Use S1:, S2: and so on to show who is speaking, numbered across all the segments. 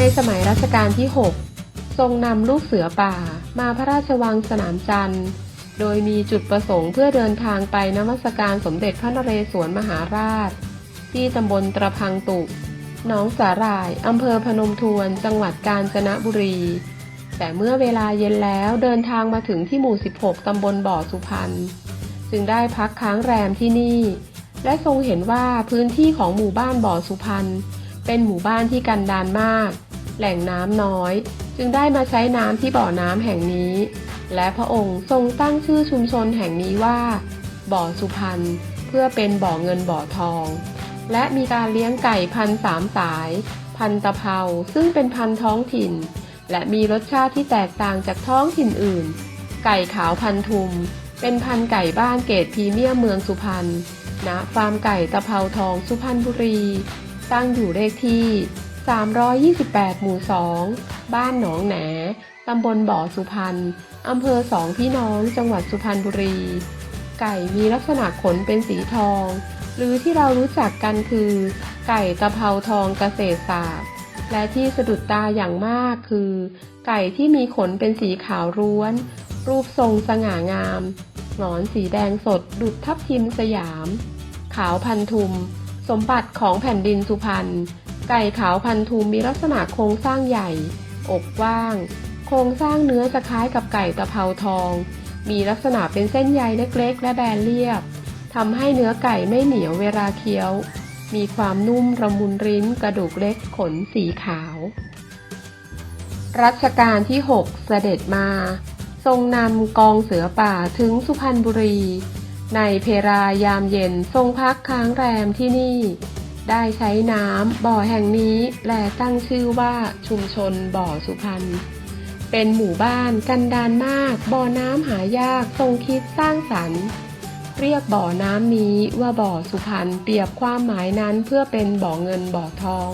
S1: ในสมัยรัชกาลที่ 6 ทรงนำลูกเสือป่า มาพระราชวังสนามจันทร์ โดยมีจุดประสงค์เพื่อเดินทางไปนมัสการสมเด็จพระนเรศวรมหาราช ที่ตำบลตระพังตุหนองสาหร่ายอำเภอพนมทวน จังหวัดกาญจนบุรี แต่เมื่อเวลาเย็นแล้วเดินทางมาถึงที่หมู่ 16 ตำบลบ่อสุพรรณ จึงได้พักค้างแรมที่นี่ และทรงเห็นว่าพื้นที่ของหมู่บ้านบ่อสุพรรณเป็นหมู่บ้านที่กันดานมาก แหล่งน้ำน้อย จึงได้มาใช้น้ำที่บ่อน้ำแห่งนี้ และพระองค์ทรงตั้งชื่อชุมชนแห่งนี้ว่า บ่อสุพรรณเพื่อเป็นบ่อเงินบ่อทอง และมีการเลี้ยงไก่พันสามสาย พันตะเภาซึ่งเป็นพันท้องถิ่น และมีรสชาติที่แตกต่างจากท้องถิ่นอื่น ไก่ขาวพันธุม เป็นพันไก่บ้านเกรดพรีเมียมเมืองสุพรรณณฟาร์มไก่ตะเภาทองสุพรรณบุรี ตั้งอยู่เลขที่ 328 หมู่ 2 บ้านหนองแหนตำบลบ่อสุพรรณ อำเภอสองพี่น้อง จังหวัดสุพรรณบุรี ไก่มีลักษณะขนเป็นสีทอง หรือที่เรารู้จักกันคือ ไก่ตะเภาทองเกษตรศาสตร์ และที่สะดุดตาอย่างมากคือ ไก่ที่มีขนเป็นสีขาวร้วน รูปทรงสง่างาม หงอนสีแดงสดดุดทับทิมสยาม ขาวพันธุม สมบัติของแผ่นดินสุพรรณ ไก่ขาวพันธุมมีลักษณะโครงสร้างใหญ่ อกกว้าง โครงสร้างเนื้อจะคล้ายกับไก่ตะเภาทอง มีลักษณะเป็นเส้นใยเล็กๆและแบนเรียบทำให้เนื้อไก่ไม่เหนียวเวลาเคี้ยว มีความนุ่มระมุนริ้นกระดูกเล็กขนสีขาว รัชกาลที่ 6 เสด็จมา ทรงนำกองเสือป่าถึงสุพรรณบุรี ในเพรายามเย็นทรงพักค้างแรมที่นี่ ได้ใช้น้ำบ่อแห่งนี้แลตั้งชื่อว่าชุมชนบ่อสุพรรณเป็นหมู่บ้านกันดานมาก บ่อน้ำหายากทรงคิดสร้างสรรค์ เรียกบ่อน้ำนี้ว่าบ่อสุพรรณเปรียบความหมายนั้นเพื่อเป็นบ่อเงินบ่อทอง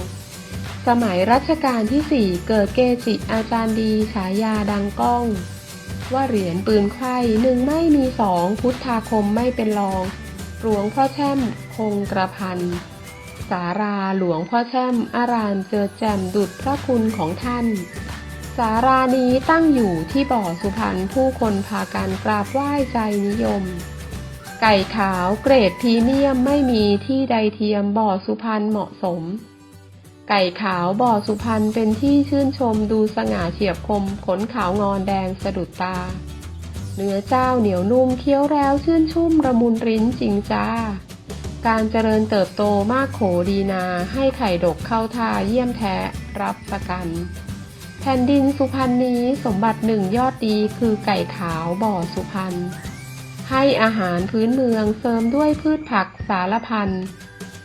S1: สมัยรัชกาลที่4เกิดเกจิอาจารย์ดีฉายาดังก้อง ว่าเหรียญปืนไข่หนึ่งไม่มีสองพุทธาคมไม่เป็นรองหลวงพ่อแช่มคงกระพัน สาราหลวงพ่อแช่มอารามเจอแจ่มดุจพระคุณของท่าน สารานี้ตั้งอยู่ที่บ่อสุพรรณผู้คนพากันกราบไหว้ใจนิยม ไก่ขาวเกรดพรีเมียมไม่มีที่ใดเทียมบ่อสุพรรณเหมาะสม ไก่ขาวบ่อสุพรรณเป็นที่ชื่นชมดูสง่าเฉียบคมขนขาวงอนแดงสะดุดตา เนื้อเจ้าเหนียวนุ่มเคี้ยวแล้วชื่นชุ่มระมุนริ้นจริงจ้า การเจริญเติบโตมากโขดีนาให้ไข่ดกเข้าท่าเยี่ยมแท้รับประกัน แผ่นดินสุพรรณนี้สมบัติหนึ่งยอดดีคือไก่ขาวบ่อสุพรรณให้อาหารพื้นเมืองเสริมด้วยพืชผักสารพัน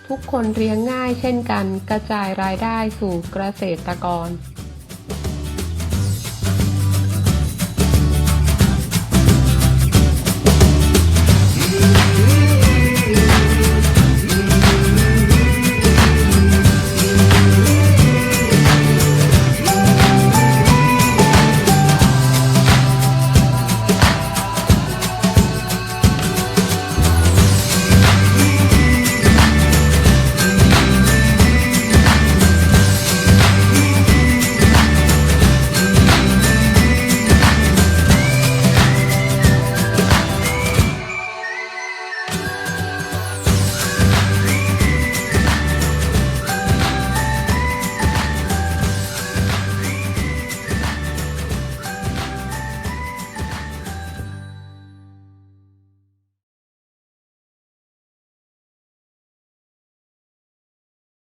S1: ทุกคนเลี้ยงง่ายเช่นกันกระจายรายได้สู่เกษตรกร